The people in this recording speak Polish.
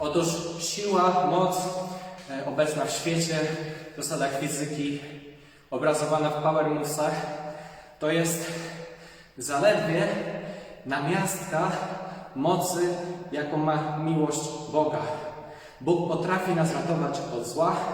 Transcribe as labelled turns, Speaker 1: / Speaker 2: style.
Speaker 1: Otóż siła, moc e, obecna w świecie, w zasadach fizyki, obrazowana w Power Movesach, to jest zaledwie namiastka mocy, jaką ma miłość Boga. Bóg potrafi nas ratować od zła,